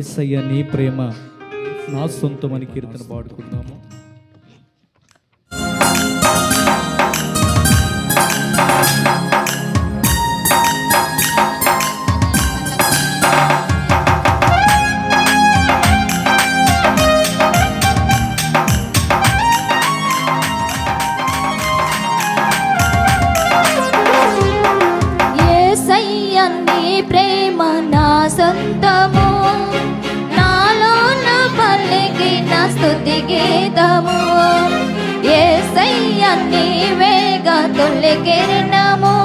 ఏసయ్య నీ ప్రేమ నా సొంతమని కీర్తన పాడుకుందాము. నీ ప్రేమ నా సొంతము. స్థుతి గీతము ఏ సయ్యాన్ని వేగా తొలి కిరణము